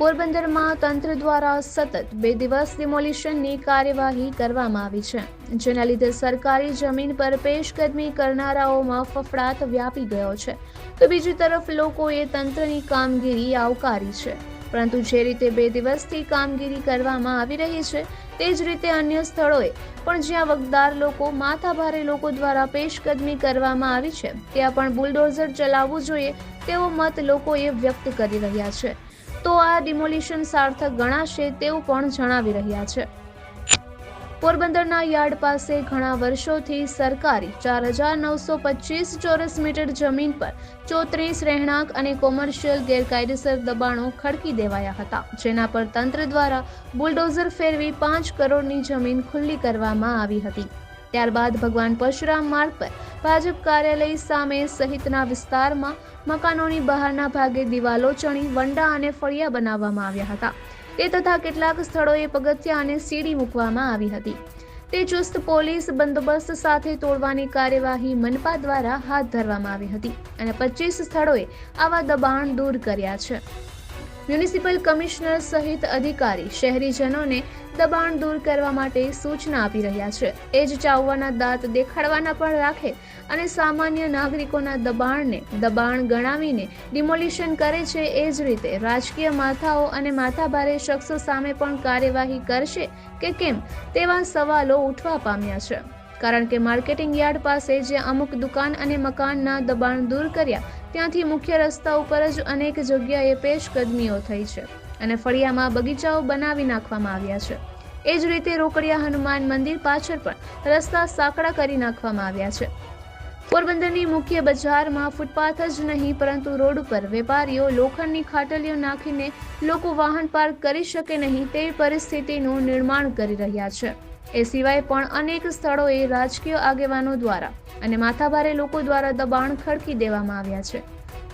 પોરબંદરમાં તંત્ર દ્વારા સતત બે દિવસ ડિમોલિશનની કાર્યવાહી કરવામાં આવી છે, જેના લીધે સરકારી જમીન પર પેશકદમી કરનારાઓમાં ફફડાટ વ્યાપી ગયો છે. તો બીજી તરફ લોકોએ તંત્રની કામગીરી આવકારી છે, પરંતુ જે રીતે બે દિવસથી કામગીરી કરવામાં આવી રહી છે, તે જ રીતે અન્ય સ્થળોએ પણ જ્યાં વગદાર લોકો, માથાભારે લોકો દ્વારા પેશકદમી કરવામાં આવી છે, ત્યાં પણ બુલડોઝર ચલાવવું જોઈએ તેવો મત લોકોએ વ્યક્ત કરી રહ્યા છે. તો આ ડિમોલિશન સાર્થક ગણાશે તેવું પણ જણાવી રહ્યા છે. પોરબંદરના યાર્ડ પાસે ઘણા વર્ષોથી સરકારી ચાર હજાર નવસો પચીસ ચોરસ મીટર જમીન પર ચોત્રીસ રહેણાંક અને કોમર્શિયલ ગેરકાયદેસર દબાણો ખડકી દેવાયા હતા, જેના પર તંત્ર દ્વારા બુલડોઝર ફેરવી પાંચ કરોડની જમીન ખુલ્લી કરવામાં આવી હતી. ત્યારબાદ ભગવાન પરશુરામ માર્ગ પર ભાજપ કાર્યાલય સામે સહિતના વિસ્તારમાં મકાનોની બહારના ભાગે દિવાલો ચણી, વંડા અને ફળિયા બનાવવામાં આવ્યા હતા. તે તથા કેટલાક સ્થળોએ પગથિયા અને સીડી મૂકવામાં આવી હતી. તે ચુસ્ત પોલીસ બંદોબસ્ત સાથે તોડવાની કાર્યવાહી મનપા દ્વારા હાથ ધરવામાં આવી હતી અને પચીસ સ્થળોએ આવા દબાણ દૂર કર્યા છે. મ્યુનિસિપલ કમિશનર સહિત અધિકારી શહેરીજનોને દબાણ દૂર કરવા માટે સૂચના આપી રહ્યા છે. એ જ ચાવવાના દાંત દેખાડવાના પણ રાખે અને સામાન્ય નાગરિકોના દબાણને દબાણ ગણાવીને ડિમોલિશન કરે છે એ જ રીતે રાજકીય માથાઓ અને માથાભારે શખ્સો સામે પણ કાર્યવાહી કરશે કે કેમ તેવા સવાલો ઉઠવા પામ્યા છે. કારણ કે માર્કેટિંગ યાર્ડ પાસે જે અમુક દુકાન અને મકાનના દબાણ દૂર કર્યા ત્યાંથી મુખ્ય રસ્તા ઉપર જ અનેક જગ્યાએ પેશકદમીઓ થઈ છે અને ફળિયામાં બગીચાઓ બનાવી નાખવામાં આવ્યા છે. એ જ રીતે રોકડિયા હનુમાન મંદિર પાછળ પણ રસ્તા સાંકડા કરી નાખવામાં આવ્યા છે. પોરબંદરની મુખ્ય બજારમાં ફૂટપાથ જ નહીં, પરંતુ રોડ ઉપર વેપારીઓ લોખંડની ખાટલીઓ નાખીને લોકો વાહન પાર્ક કરી શકે નહીં તેવી પરિસ્થિતિનું નિર્માણ કરી રહ્યા છે. એ સિવાય પણ અનેક સ્થળોએ રાજકીય આગેવાનો દ્વારા અને માથાભારે લોકો દ્વારા દબાણ ખડકી દેવામાં આવ્યા છે.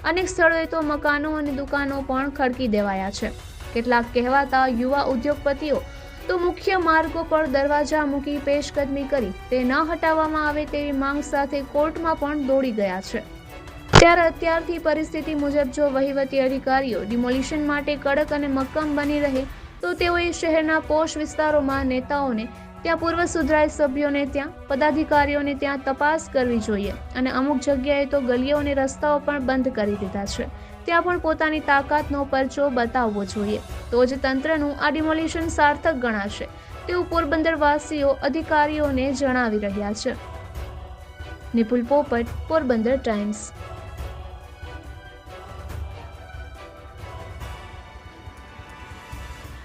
અનેક સ્થળોએ તો મકાનો અને દુકાનો પણ ખડકી દેવાયા છે. કેટલાક કહેવાતા યુવા ઉદ્યોગપતિઓ તો મુખ્ય માર્ગો પર દરવાજા મૂકી પેશકદમી કરી તે ન હટાવવામાં આવે તેવી માંગ સાથે કોર્ટમાં પણ દોડી ગયા છે. ત્યારે અત્યારથી પરિસ્થિતિ મુજબ જો વહીવટી અધિકારીઓ ડિમોલિશન માટે કડક અને મક્કમ બની રહે તો તેઓએ શહેરના પોશ વિસ્તારોમાં નેતાઓને ત્યાં પૂર્વ સુધરાય સભ્યોને ત્યાં, પદાધિકારીઓને ત્યાં તપાસ કરવી જોઈએ અને અમુક જગ્યાએ તો ગલીઓ અને રસ્તાઓ પણ બંધ કરી દીધા છે. ત્યાં પણ પોતાની તાકાતનો પરચો બતાવવો જોઈએ. તો જ તંત્રનું આ ડિમોલિશન સાર્થક ગણાશે તેવું પોરબંદરવાસીઓ, અધિકારીઓને જણાવી રહ્યા છે. નિપુલ પોપટ, પોરબંદર ટાઈમ્સ.